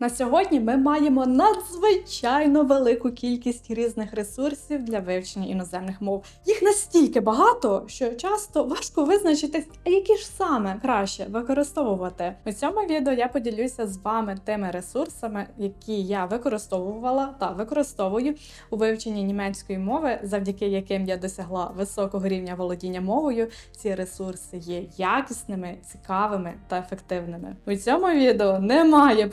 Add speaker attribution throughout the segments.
Speaker 1: На сьогодні ми маємо надзвичайно велику кількість різних ресурсів для вивчення іноземних мов. Їх настільки багато, що часто важко визначити, а які ж саме краще використовувати. У цьому відео я поділюся з вами тими ресурсами, які я використовувала та використовую у вивченні німецької мови, завдяки яким я досягла високого рівня володіння мовою. Ці ресурси є якісними, цікавими та ефективними. У цьому відео немає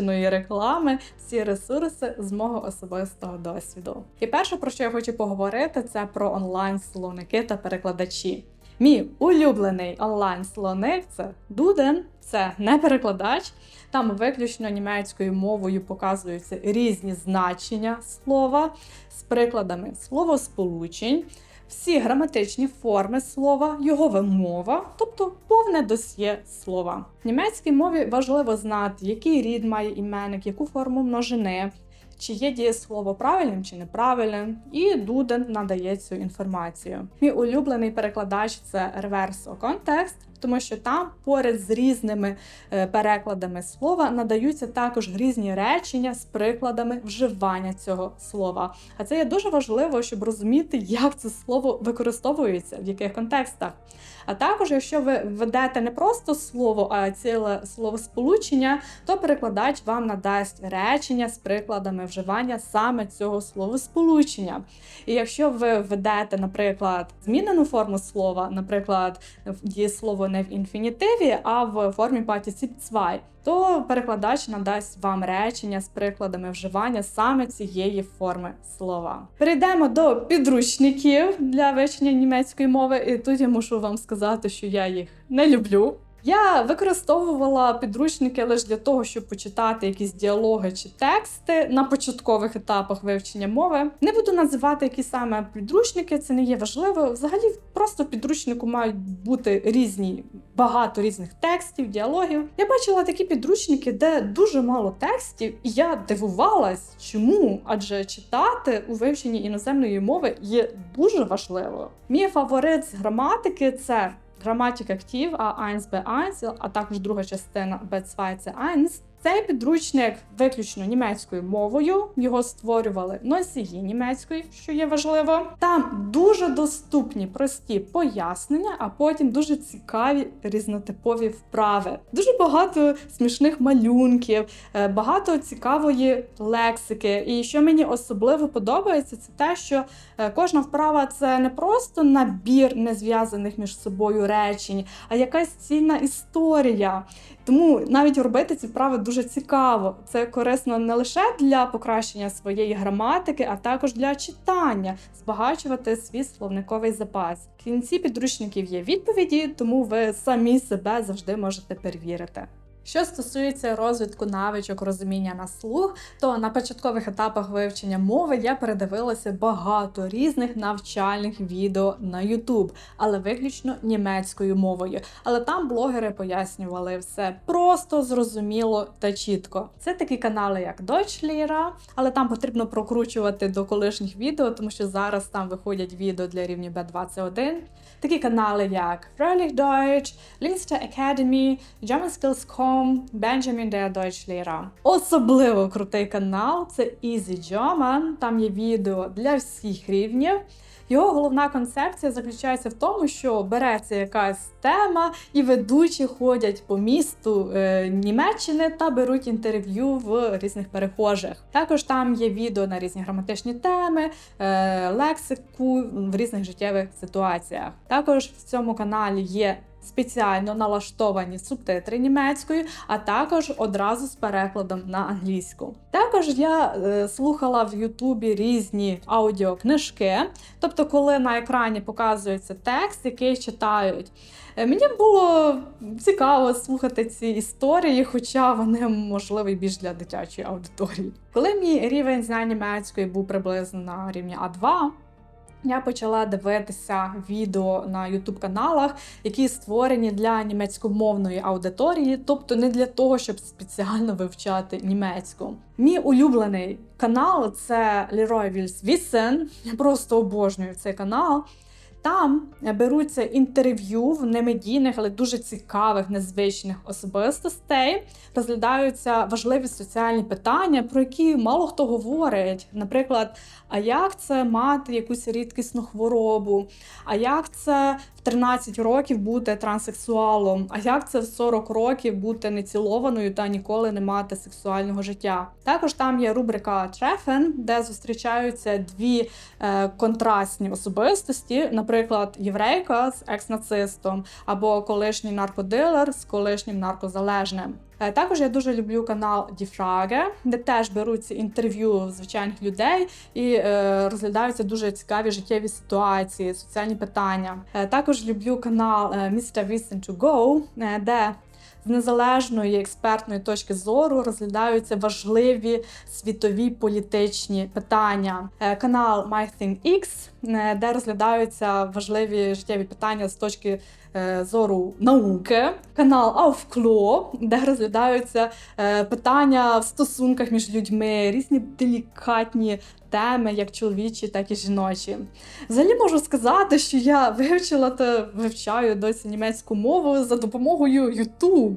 Speaker 1: проплаченої реклами. Ці ресурси з мого особистого досвіду. І перше, про що я хочу поговорити, це про онлайн-словники та перекладачі. Мій улюблений онлайн-словник це Дуден, це не перекладач. Там виключно німецькою мовою показуються різні значення слова з прикладами словосполучень, всі граматичні форми слова, його вимова, тобто повне досьє слова. В німецькій мові важливо знати, який рід має іменник, яку форму множини, чи є дієслово правильним чи неправильним, і Дуден надає цю інформацію. Мій улюблений перекладач це реверсо контекст, тому що там поряд з різними е, перекладами слова надаються також різні речення з прикладами вживання цього слова. А це є дуже важливо, щоб розуміти, як це слово використовується, в яких контекстах. А також, якщо ви ведете не просто слово, а ціле словосполучення, то перекладач вам надасть речення з прикладами вживання саме цього словосполучення. І якщо ви ведете, наприклад, змінену форму слова, наприклад, дієслово не в інфінітиві, а в формі 2, то перекладач надасть вам речення з прикладами вживання саме цієї форми слова. Перейдемо до підручників для вивчення німецької мови, і тут я мушу вам сказати, що я їх не люблю. Я використовувала підручники лише для того, щоб почитати якісь діалоги чи тексти на початкових етапах вивчення мови. Не буду називати які саме підручники, це не є важливо. Взагалі, просто в підручнику мають бути різні, багато різних текстів, діалогів. Я бачила такі підручники, де дуже мало текстів, і я дивувалась, чому? Адже читати у вивченні іноземної мови є дуже важливо. Мій фаворит з граматики це Граматик ктів, А1 Б1, а також друга частина Б2 це 1. Цей підручник виключно німецькою мовою. Його створювали носії німецької, що є важливо. Там дуже доступні прості пояснення, а потім дуже цікаві різнотипові вправи. Дуже багато смішних малюнків, е, багато цікавої лексики. І що мені особливо подобається, це те, що е, кожна вправа це не просто набір незв'язаних між собою речень, а якась цільна історія. Тому навіть робити ці вправи дуже цікаво. Це корисно не лише для покращення своєї граматики, а також для читання, збагачувати свій словниковий запас. В кінці підручників є відповіді, тому ви самі себе завжди можете перевірити. Що стосується розвитку навичок розуміння на слух, то на початкових етапах вивчення мови я передивилася багато різних навчальних відео на YouTube, але виключно німецькою мовою. Але там блогери пояснювали все просто, зрозуміло та чітко. Це такі канали, як Deutschlehrer, але там потрібно прокручувати до колишніх відео, тому що зараз там виходять відео для рівня B21. Такі канали, як Fröhlich Deutsch, Linster Academy, Germanskills.com, Benjamin der Deutschlehrer. Особливо крутий канал це Easy German. Там є відео для всіх рівнів. Його головна концепція заключається в тому, що береться якась тема, і ведучі ходять по місту е, Німеччини та беруть інтерв'ю в різних перехожих. Також там є відео на різні граматичні теми, е, лексику в різних життєвих ситуаціях. Також в цьому каналі є спеціально налаштовані субтитри німецькою, а також одразу з перекладом на англійську. Також я е, слухала в Ютубі різні аудіокнижки, тобто, коли на екрані показується текст, який читають. Е, Мені було цікаво слухати ці історії, хоча вони можливі більш для дитячої аудиторії. Коли мій рівень знань німецької був приблизно на рівні А2, я почала дивитися відео на ютуб-каналах, які створені для німецькомовної аудиторії, тобто не для того, щоб спеціально вивчати німецьку. Мій улюблений канал це Leroy Wills. Я просто обожнюю цей канал. Там е, беруться інтерв'ю в немедійних, але дуже цікавих, незвичних особистостей. Розглядаються важливі соціальні питання, про які мало хто говорить. Наприклад, а як це мати якусь рідкісну хворобу? А як це в 13 років бути транссексуалом? А як це в 40 років бути нецілованою та ніколи не мати сексуального життя? Також там є рубрика Трефен, де зустрічаються дві е, контрастні особистості, наприклад, єврейка з екс-нацистом або колишній наркодилер з колишнім наркозалежним. Е, Також я дуже люблю канал Діфраге, де теж беруться інтерв'ю звичайних людей і е, розглядаються дуже цікаві життєві ситуації, соціальні питання. Е, також люблю канал Mr. Listen to Go, де з незалежної експертної точки зору розглядаються важливі світові політичні питання. Е, Канал MyThingX, е, де розглядаються важливі життєві питання з точки зору науки. Канал Aufklo, де розглядаються е, питання в стосунках між людьми, різні делікатні теми, як чоловічі, так і жіночі. Взагалі можу сказати, що я вивчила та вивчаю досі німецьку мову за допомогою YouTube.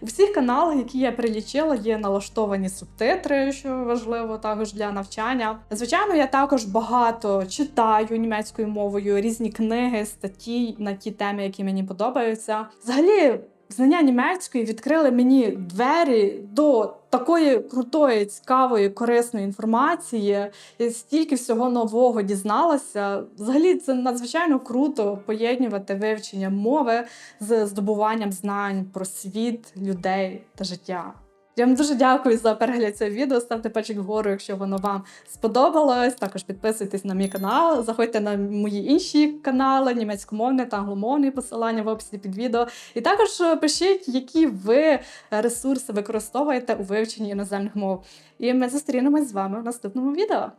Speaker 1: У всіх каналах, які я прилічила, є налаштовані субтитри, що важливо також для навчання. Звичайно, я також багато читаю німецькою мовою різні книги, статті на ті теми, які мені подобаються. Взагалі. Знання німецької відкрили мені двері до такої крутої, цікавої, корисної інформації. Я стільки всього нового дізналася. Взагалі, це надзвичайно круто поєднувати вивчення мови з здобуванням знань про світ, людей та життя. Я вам дуже дякую за перегляд цього відео. Ставте пальчик вгору, якщо воно вам сподобалось. Також підписуйтесь на мій канал, заходьте на мої інші канали, німецькомовний та англомовні посилання в описі під відео. І також е, пишіть, які ви ресурси використовуєте у вивченні іноземних мов. І ми зустрінемось з вами в наступному відео.